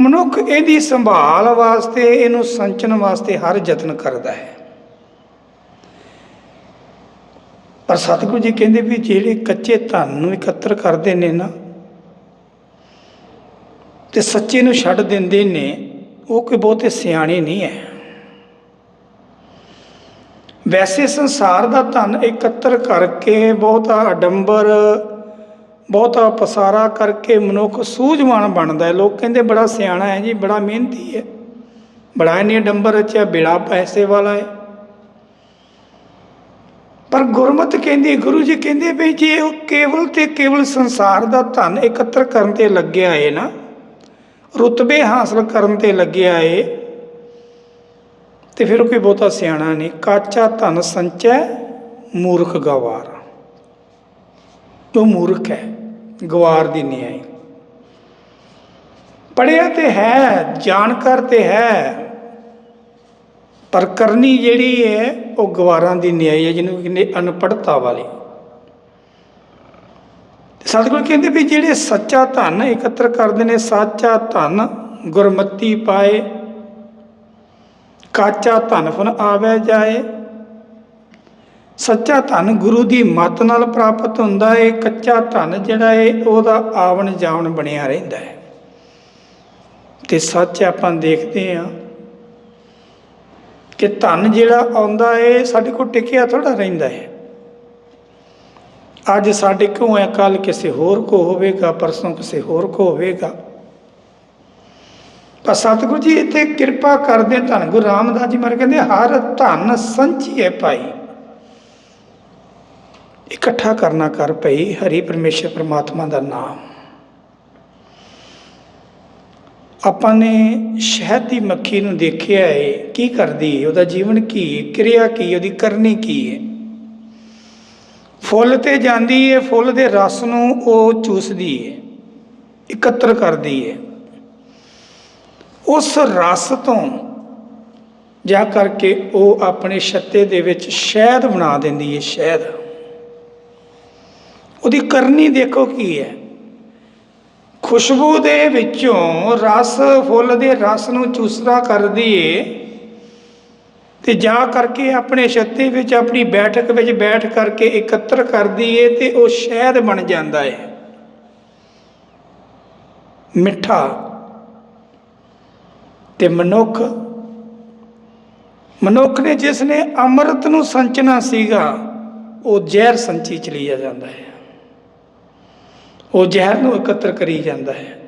ਮਨੁੱਖ ਇਹਦੀ ਸੰਭਾਲ ਵਾਸਤੇ, ਇਹਨੂੰ ਸੰਚਨ ਵਾਸਤੇ ਹਰ ਯਤਨ ਕਰਦਾ ਹੈ। ਪਰ ਸਤਿਗੁਰੂ ਜੀ ਕਹਿੰਦੇ ਵੀ ਜਿਹੜੇ ਕੱਚੇ ਧਨ ਨੂੰ ਇਕੱਤਰ ਕਰਦੇ ਨੇ ਨਾ, ਤੇ ਸੱਚੇ ਨੂੰ ਛੱਡ ਦਿੰਦੇ ਨੇ, ਉਹ ਕੋਈ ਬਹੁਤੇ ਸਿਆਣੇ ਨਹੀਂ ਹੈ। ਵੈਸੇ ਸੰਸਾਰ ਦਾ ਧਨ ਇਕੱਤਰ ਕਰਕੇ ਬਹੁਤਾ ਅਡੰਬਰ ਬਹੁਤਾ ਪਸਾਰਾ ਕਰਕੇ ਮਨੁੱਖ ਸੂਝਵਾਨ ਬਣਦਾ ਹੈ। ਲੋਕ ਕਹਿੰਦੇ ਬੜਾ ਸਿਆਣਾ ਹੈ ਜੀ, ਬੜਾ ਮਿਹਨਤੀ ਹੈ। ਬੜਾ ਇਹਨੇ ਡੰਬਰ ਰਚਿਆ ਬੇੜਾ ਪੈਸੇ ਵਾਲਾ ਹੈ। ਪਰ ਗੁਰਮਤ ਕਹਿੰਦੀ, ਗੁਰੂ ਜੀ ਕਹਿੰਦੇ ਵੀ ਜੇ ਉਹ ਕੇਵਲ ਤੇ ਕੇਵਲ ਸੰਸਾਰ ਦਾ ਧਨ ਇਕੱਤਰ ਕਰਨ ਤੇ ਲੱਗਿਆ ਏ ਨਾ, ਰੁਤਬੇ ਹਾਸਲ ਕਰਨ ਤੇ ਲੱਗਿਆ ਏ, ਤੇ ਫਿਰ ਕੋਈ ਬਹੁਤਾ ਸਿਆਣਾ ਨਹੀਂ। ਕਾਚਾ ਧਨ ਸੰਚੈ, ਮੂਰਖ ਗਵਾਰ। ਉਹ ਮੂਰਖ ਹੈ, ਗਵਾਰ ਦੀ ਨਿਆਈ। ਪੜਿਆ ਤੇ ਹੈ, ਜਾਣਕਾਰ ਤੇ ਹੈ, ਪਰ ਕਰਨੀ ਜਿਹੜੀ ਹੈ, ਉਹ ਗਵਾਰਾਂ ਦੀ ਨਿਆਈ ਹੈ, ਜਿਹਨੂੰ ਕਹਿੰਦੇ ਅਨਪੜਤਾ ਵਾਲੀ। ਸਤਿਗੁਰੂ ਕਹਿੰਦੇ ਵੀ ਜਿਹੜੇ ਸੱਚਾ ਧਨ ਇਕੱਤਰ ਕਰਦੇ ਨੇ, ਸੱਚਾ ਧਨ ਗੁਰਮਤੀ ਪਾਏ, ਕਾਚਾ ਧਨ ਫਨ ਆਵੇ ਜਾਏ ਸੱਚਾ ਧਨ ਗੁਰੂ ਦੀ ਮੱਤ ਨਾਲ ਪ੍ਰਾਪਤ ਹੁੰਦਾ ਹੈ, ਕੱਚਾ ਧਨ ਜਿਹੜਾ ਹੈ, ਉਹਦਾ ਆਵਣ ਜਾਵਣ ਬਣਿਆ ਰਹਿੰਦਾ ਹੈ। ਤੇ ਸੱਚ ਆਪਾਂ ਦੇਖਦੇ ਹਾਂ ਕਿ ਧਨ ਜਿਹੜਾ ਆਉਂਦਾ ਹੈ, ਸਾਡੇ ਕੋਲ ਟਿਕਿਆ ਥੋੜਾ ਰਹਿੰਦਾ ਹੈ। ਅੱਜ ਸਾਡੇ ਕੋਲ ਹੈ ਕੱਲ ਕਿਸੇ ਹੋਰ ਕੋ ਹੋਵੇਗਾ, ਪਰਸੋਂ ਕਿਸੇ ਹੋਰ ਕੋ ਹੋਵੇਗਾ। ਪਰ ਸਤਿਗੁਰੂ ਜੀ, ਇੱਥੇ ਕਿਰਪਾ ਕਰਦੇ ਧੰਨ ਗੁਰੂ ਰਾਮਦਾਸ ਜੀ ਮਾਰੇ ਕਹਿੰਦੇ, ਹਰ ਧਨ ਹੈ ਭਾਈ। ਇਕੱਠਾ ਕਰਨਾ ਕਰ ਪਈ ਹਰੀ ਪਰਮੇਸ਼ਰ ਪ੍ਰਮਾਤਮਾ ਦਾ ਨਾਮ। ਆਪਾਂ ਨੇ ਸ਼ਹਿਦ ਦੀ ਮੱਖੀ ਨੂੰ ਦੇਖਿਆ ਹੈ ਕੀ ਕਰਦੀ ਉਹਦਾ ਜੀਵਨ ਕੀ ਕਿਰਿਆ ਕੀ ਉਹਦੀ ਕਰਨੀ ਕੀ ਹੈ ਫੁੱਲ ਤੇ ਜਾਂਦੀ ਹੈ ਫੁੱਲ ਦੇ ਰਸ ਨੂੰ ਉਹ ਚੂਸਦੀ ਹੈ ਇਕੱਤਰ ਕਰਦੀ ਹੈ ਉਸ ਰਸ ਤੋਂ ਜਾ ਕਰਕੇ ਉਹ ਆਪਣੇ ਛੱਤੇ ਦੇ ਵਿੱਚ ਸ਼ਹਿਦ ਬਣਾ ਦਿੰਦੀ ਹੈ ਸ਼ਹਿਦ। ਉਹਦੀ ਕਰਨੀ ਦੇਖੋ ਕੀ ਹੈ। ਖੁਸ਼ਬੂ ਦੇ ਵਿੱਚੋਂ ਰਸ, ਫੁੱਲ ਦੇ ਰਸ ਨੂੰ ਚੂਸਰਾ ਕਰਦੀ ਏ ਤੇ ਜਾ ਕਰਕੇ ਆਪਣੇ ਛੱਤੇ ਵਿੱਚ ਆਪਣੀ ਬੈਠਕ ਵਿੱਚ ਬੈਠ ਕਰਕੇ ਇਕੱਤਰ ਕਰਦੀ ਏ ਤੇ ਉਹ ਸ਼ਹਿਦ ਬਣ ਜਾਂਦਾ ਏ ਮਿੱਠਾ ਤੇ ਮਨੁੱਖ। ਮਨੁੱਖ ਨੇ ਜਿਸ ਨੇ ਅੰਮ੍ਰਿਤ ਨੂੰ ਸੰਚਣਾ ਸੀਗਾ, ਉਹ ਜ਼ਹਿਰ ਸੰਚੀ ਚਲੀ ਜਾਂਦਾ ਹੈ। ਉਹ ਜ਼ਹਿਰ ਨੂੰ ਇਕੱਤਰ ਕਰੀ ਜਾਂਦਾ ਹੈ।